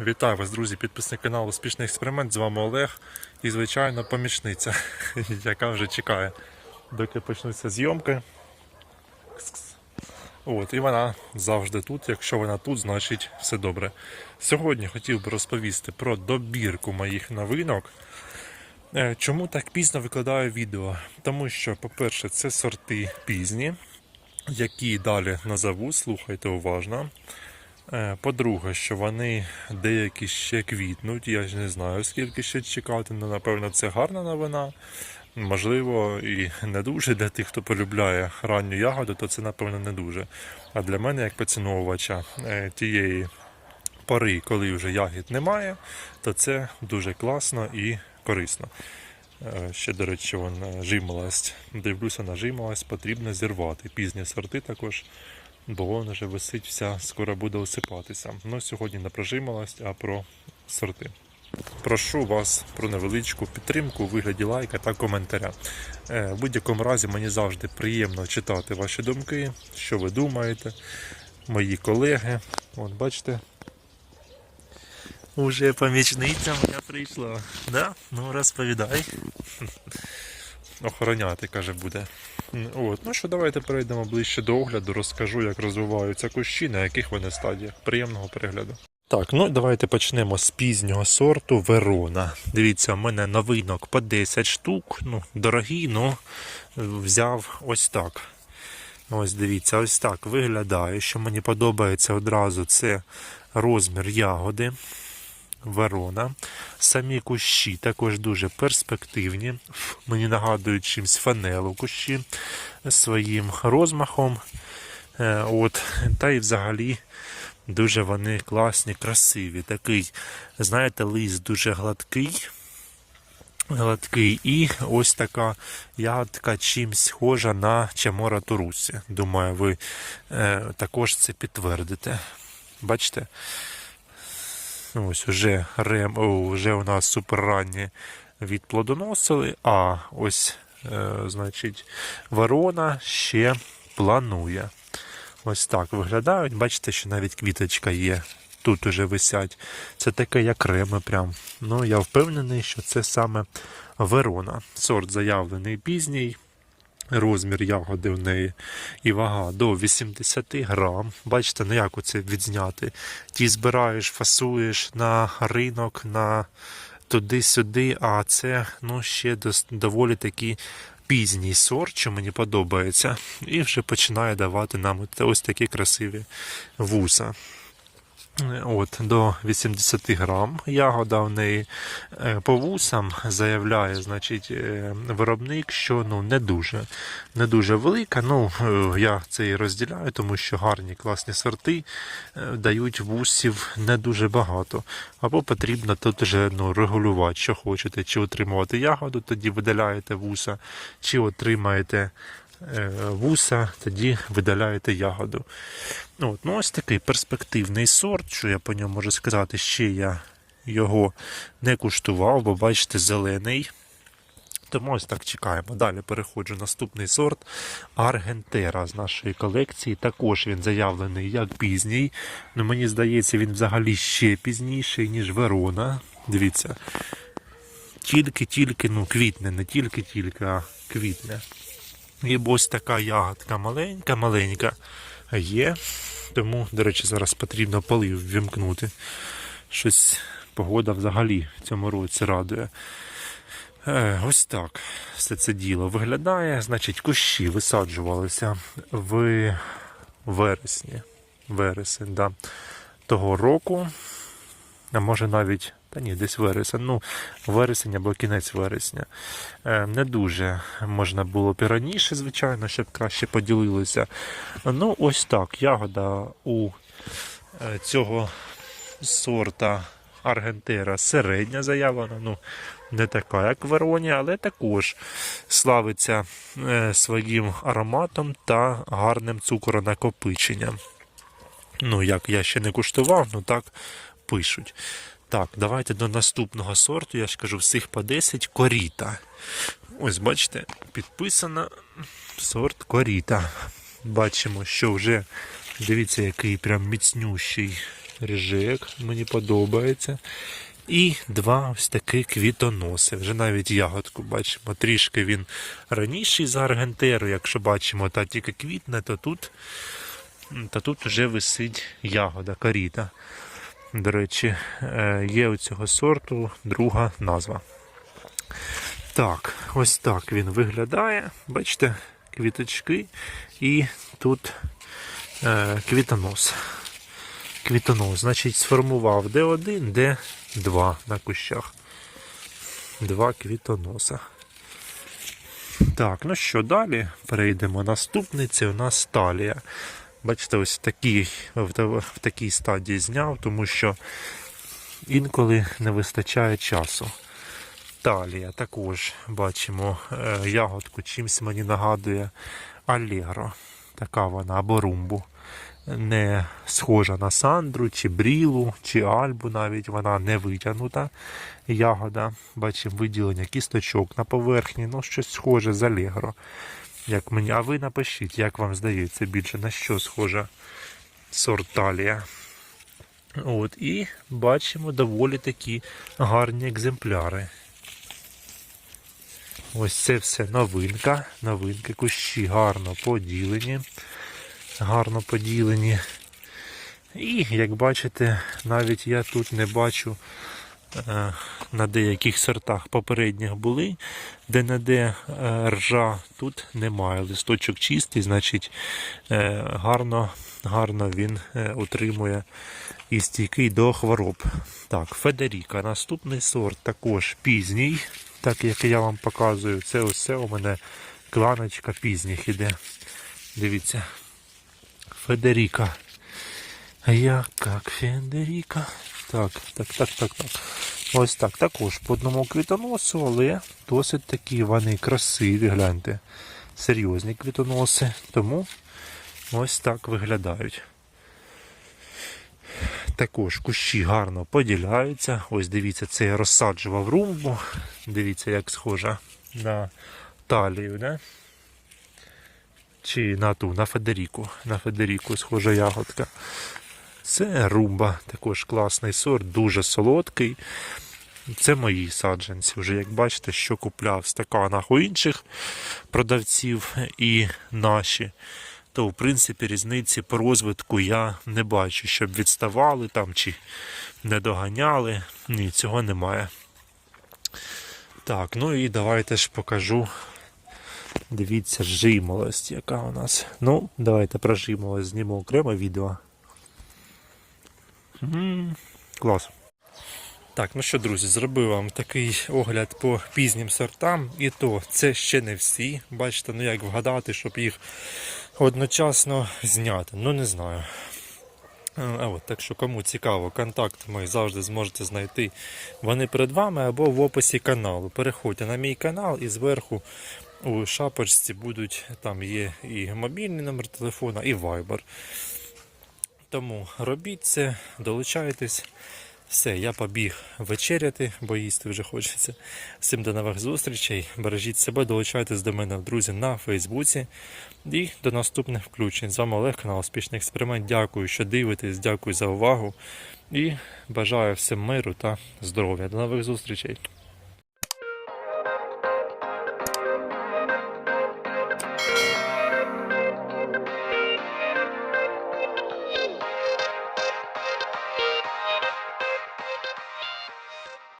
Вітаю вас, друзі, підписник каналу Успішний експеримент. З вами Олег і, звичайно, помічниця, яка вже чекає, доки почнуться зйомки. От, і вона завжди тут. Якщо вона тут, значить все добре. Сьогодні хотів би розповісти про добірку моїх новинок. Е, Чому так пізно викладаю відео? Тому що, по-перше, це сорти пізні, які далі назову, слухайте уважно. Е, По-друге, що вони деякі ще квітнуть. Я ж не знаю, скільки ще чекати. але напевно, це гарна новина. Можливо, і не дуже для тих, хто полюбляє ранню ягоду, то це, напевно, не дуже. А для мене, як поціновувача е, тієї пори, коли вже ягід немає, то це дуже класно і корисно. Е, Ще, до речі, вон, жимолость. Дивлюся на жимолость, потрібно зірвати. Пізні сорти також, бо вона вже висить вся, скоро буде осипатися. Ну, сьогодні не про жимолость, а про сорти. Прошу вас про невеличку підтримку у вигляді лайка та коментаря. Е, В будь-якому разі мені завжди приємно читати ваші думки, що ви думаєте, мої колеги. От бачите. Уже помічниця моя прийшла. Да? Ну розповідай. Охороняти, каже, буде. От. Ну що, давайте перейдемо ближче до огляду, розкажу, як розвиваються кущі, на яких вони стадіях. Приємного перегляду. Так, ну давайте почнемо з пізнього сорту Верона. Дивіться, у мене новинок по 10 штук. Ну, дорогі, ну взяв ось так. Ось дивіться, ось так виглядає. Що мені подобається одразу, це розмір ягоди. Верона. Самі кущі також дуже перспективні. Мені нагадують чимсь фанелу кущі своїм розмахом. Е, От, та й взагалі дуже вони класні, красиві. Такий, знаєте, лист дуже гладкий. Гладкий і ось така ягодка чимсь схожа на Чамора Турусі. Думаю, ви е, також це підтвердите. Бачите? Ось уже, рем, о, вже у нас суперранні відплодоносили, а ось, е, значить, ворона ще планує. Ось так виглядають. Бачите, що навіть квіточка є. Тут уже висять. Це таке, як реми прям. Ну, я впевнений, що це саме Верона. Сорт заявлений пізній. Розмір ягоди в неї і вага до 80 грам. Бачите, ну як оце відзняти? Ті збираєш, фасуєш на ринок, на туди-сюди, а це ну, ще доволі такий пізній сорт, що мені подобається. І вже починає давати нам ось такі красиві вуса. От, до 80 грам ягода в неї Е, по вусам заявляє, значить, е, виробник, що ну не дуже, не дуже велика. Ну е, я це і розділяю, тому що гарні класні сорти дають вусів не дуже багато. Або потрібно тут вже ну, регулювати, що хочете, чи отримувати ягоду, тоді видаляєте вуса, чи отримаєте вуса, тоді видаляєте ягоду. От, ну ось такий перспективний сорт, що я по ньому можу сказати, ще я його не куштував, бо бачите, зелений. Тому ось так чекаємо. Далі переходжу наступний сорт Аргентера з нашої колекції. Також він заявлений як пізній. Ну, мені здається, він взагалі ще пізніший, ніж Верона. Дивіться. Тільки-тільки, ну, квітне, не тільки-тільки, а квітне. І ось така ягодка маленька, маленька є. Тому, до речі, зараз потрібно полив ввімкнути. Щось погода взагалі в цьому році радує. Е, ось так все це діло виглядає. Значить, кущі висаджувалися в вересні. Вересень, да, того року. А може навіть, та ні, десь вересень, ну, вересень або кінець вересня. Е, не дуже можна було б і раніше, звичайно, щоб краще поділилися. Ну, ось так. Ягода у е, цього сорта Аргентера середня заявлена. Ну, не така, як Вероні, але також славиться е, своїм ароматом та гарним цукронакопиченням. Ну, як я ще не куштував, ну так пишуть. Так, давайте до наступного сорту. Я ж кажу, всіх по 10 коріта. Ось, бачите, підписано сорт коріта. Бачимо, що вже дивіться, який прям міцнющий ріжек, мені подобається. І два ось такі квітоноси. Вже навіть ягодку бачимо. Трішки він раніший за аргентеру. Якщо бачимо, та тільки квітне, то тут, то тут вже висить ягода, каріта. До речі, е, є у цього сорту друга назва. Так, ось так він виглядає. Бачите, квіточки і тут е, квітонос. Квітонос, значить, сформував де один, де два на кущах. Два квітоноса. Так, ну що, далі перейдемо. Наступний це у нас талія. Бачите, ось такий, в, такій стадії зняв, тому що інколи не вистачає часу. Талія також бачимо е, ягодку, чимось мені нагадує Алегро. Така вона або румбу. Не схожа на сандру, чи брілу, чи альбу навіть вона не витягнута. Ягода. Бачимо виділення кісточок на поверхні, ну щось схоже з Алегро. Як мені, а ви напишіть, як вам здається більше на що схожа сорт талія. От, і бачимо доволі такі гарні екземпляри. Ось це все новинка. Новинки кущі гарно поділені. Гарно поділені. І, як бачите, навіть я тут не бачу на деяких сортах попередніх були, де не де ржа, тут немає. Листочок чистий, значить е, гарно, гарно він е, утримує і стійкий до хвороб. Так, Федеріка. Наступний сорт також пізній, так як я вам показую. Це ось у мене кланочка пізніх іде. Дивіться. Федеріка. Яка Федеріка? Так, так, так, так, так. Ось так. Також по одному квітоносу, але досить такі вони красиві, гляньте. Серйозні квітоноси. Тому ось так виглядають. Також кущі гарно поділяються. Ось дивіться, це я розсаджував румбу. Дивіться, як схожа на талію, да? Чи на ту, на Федеріку. На Федеріку схожа ягодка. Це румба, також класний сорт, дуже солодкий. Це мої саджанці. Вже як бачите, що купляв в стаканах у інших продавців і наші то в принципі різниці по розвитку я не бачу, щоб відставали там чи не доганяли. Ні, цього немає. Так, ну і давайте ж покажу. Дивіться, жимолость, яка у нас. Ну, давайте про жимолость зніму окреме відео. Клас. Так, ну що, друзі, зробив вам такий огляд по пізнім сортам, і то це ще не всі. Бачите, ну як вгадати, щоб їх одночасно зняти. Ну не знаю. А от, Так що кому цікаво, контакт мої завжди зможете знайти. Вони перед вами або в описі каналу. Переходьте на мій канал і зверху у шапочці будуть, там є і мобільний номер телефона, і Viber. Тому робіть це, долучайтесь. Все, я побіг вечеряти, бо їсти вже хочеться. Всім до нових зустрічей. Бережіть себе, долучайтесь до мене, друзі, на Фейсбуці. І до наступних включень. З вами Олег, канал Успішний експеримент. Дякую, що дивитесь, дякую за увагу. І бажаю всім миру та здоров'я. До нових зустрічей.